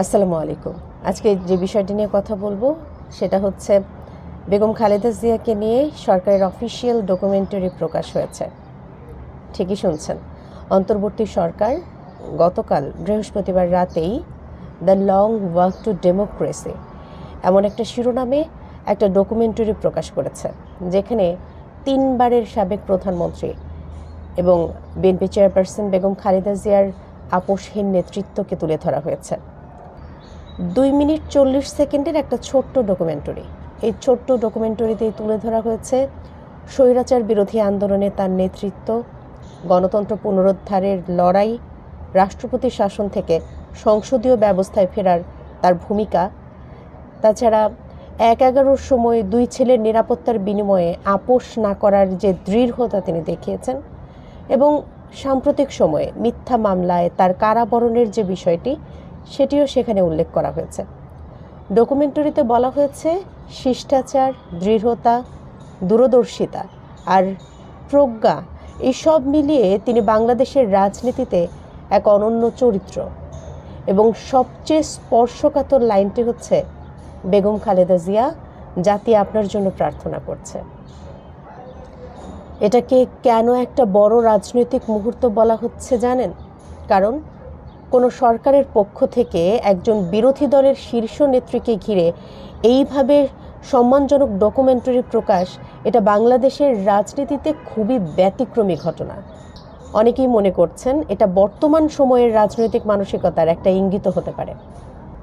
আসসালামু আলাইকুম। আজকে যে বিষয়টি নিয়ে কথা বলব, সেটা হচ্ছে বেগম খালেদা জিয়াকে নিয়ে সরকারের অফিসিয়াল ডকুমেন্টারি প্রকাশ হয়েছে। ঠিকই শুনছেন, অন্তর্বর্তী সরকার গতকাল বৃহস্পতিবার রাতেই the long walk to democracy এমন একটা শিরোনামে একটা ডকুমেন্টারি প্রকাশ করেছে, যেখানে তিনবারের সাবেক প্রধানমন্ত্রী এবং বিএনপি চেয়ারপারসন বেগম খালেদা জিয়ার আপোষহীন নেতৃত্বকে তুলে ধরা হয়েছে। দুই মিনিট চল্লিশ সেকেন্ডের একটা ছোট্ট ডকুমেন্টারি এই ছোট্ট ডকুমেন্টারিতেই তুলে ধরা হয়েছে স্বৈরাচার বিরোধী আন্দোলনে তার নেতৃত্ব, গণতন্ত্র পুনরুদ্ধারের লড়াই, রাষ্ট্রপতি শাসন থেকে সংসদীয় ব্যবস্থায় ফেরার তার ভূমিকা। তাছাড়া এক এগারোর সময় দুই ছেলের নিরাপত্তার বিনিময়ে আপোষ না করার যে দৃঢ়তা তিনি দেখিয়েছেন এবং সাম্প্রতিক সময়ে মিথ্যা মামলায় তার কারাবরণের যে বিষয়টি সেটিও সেখানে উল্লেখ করা হয়েছে। ডকুমেন্টারিতে বলা হয়েছে, শিষ্টাচার, দৃঢ়তা, দূরদর্শিতা আর প্রজ্ঞা এইসব মিলিয়ে তিনি বাংলাদেশের রাজনীতিতে এক অনন্য চরিত্র এবং সবচেয়ে স্পর্শকাতর লাইনটি হচ্ছে, বেগম খালেদা জিয়া, জাতি আপনার জন্য প্রার্থনা করছে। এটাকে কেন একটা বড় রাজনৈতিক মুহূর্ত বলা হচ্ছে জানেন? কারণ কোনো সরকারের পক্ষ থেকে একজন বিরোধী দলের শীর্ষ নেত্রীকে ঘিরে এইভাবে সম্মানজনক ডকুমেন্টারি প্রকাশ, এটা বাংলাদেশের রাজনীতিতে খুবই ব্যতিক্রমী ঘটনা। অনেকেই মনে করছেন এটা বর্তমান সময়ের রাজনৈতিক মানসিকতার একটা ইঙ্গিত হতে পারে।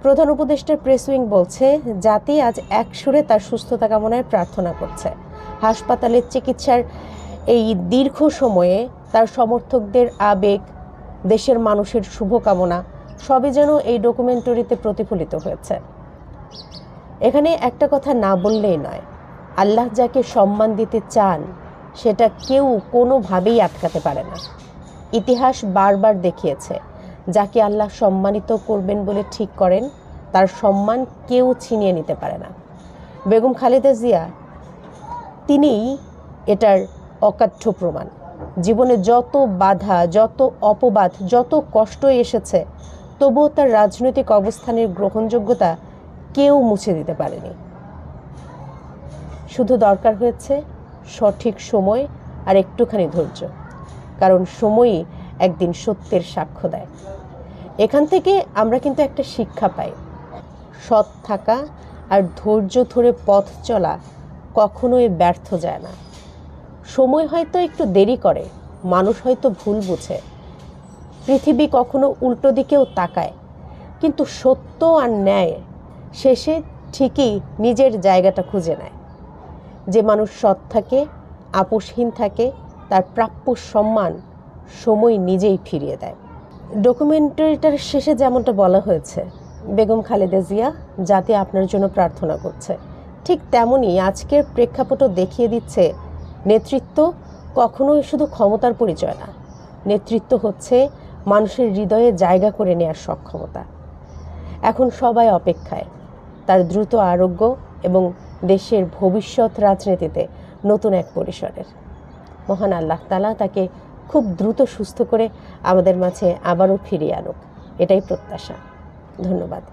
প্রধান উপদেষ্টার প্রেস উইং বলছে, জাতি আজ এক সুরে তার সুস্থতা কামনায় প্রার্থনা করছে। হাসপাতালের চিকিৎসার এই দীর্ঘ সময়ে তার সমর্থকদের আবেগ দেশের মানুষের শুভকামনা, সবই যেন এই ডকুমেন্টারিতে প্রতিফলিত হয়েছে। এখানে একটা কথা না বললেই নয়, আল্লাহ যাকে সম্মান দিতে চান, সেটা কেউ কোনোভাবেই আটকাতে পারে না। ইতিহাস বারবার দেখিয়েছে, যাকে আল্লাহ সম্মানিত করবেন বলে ঠিক করেন, তার সম্মান কেউ ছিনিয়ে নিতে পারে না। বেগম খালেদা জিয়া, তিনিই এটার অকাঠ্য প্রমাণ। জীবনে যত বাধা, যত অপবাদ, যত কষ্ট এসেছে, তবুও তার রাজনৈতিক অবস্থানের গ্রহণযোগ্যতা কেউ মুছে দিতে পারেনি। শুধু দরকার হয়েছে সঠিক সময় আর একটুখানি ধৈর্য, কারণ সময়ই একদিন সত্যের সাক্ষ্য দেয়। এখান থেকে আমরা কিন্তু একটা শিক্ষা পাই। সৎ থাকা আর ধৈর্য ধরে পথ চলা কখনোই ব্যর্থ যায় না। সময় হয়তো একটু দেরি করে, মানুষ হয়তো ভুল বুঝে। পৃথিবী কখনো উল্টো দিকেও তাকায়, কিন্তু সত্য আর ন্যায় শেষে ঠিকই নিজের জায়গাটা খুঁজে নেয়। যে মানুষ সৎ থাকে, আপোষহীন থাকে, তার প্রাপ্য সম্মান সময় নিজেই ফিরিয়ে দেয়। ডকুমেন্টারিটার শেষে যেমনটা বলা হয়েছে, বেগম খালেদা জিয়া জাতি আপনার জন্য প্রার্থনা করছে, ঠিক তেমনই আজকের প্রেক্ষাপটও দেখিয়ে দিচ্ছে নেতৃত্ব কখনোই শুধু ক্ষমতার পরিচয় না। নেতৃত্ব হচ্ছে মানুষের হৃদয়ে জায়গা করে নেওয়ার সক্ষমতা। এখন সবাই অপেক্ষায়। তার দ্রুত আরোগ্য এবং দেশের ভবিষ্যৎ রাজনীতিতে নতুন এক পরিসরের। মহান আল্লাহ তালা তাকে খুব দ্রুত সুস্থ করে আমাদের মাঝে আবারও ফিরিয়ে আনুক। এটাই প্রত্যাশা। ধন্যবাদ।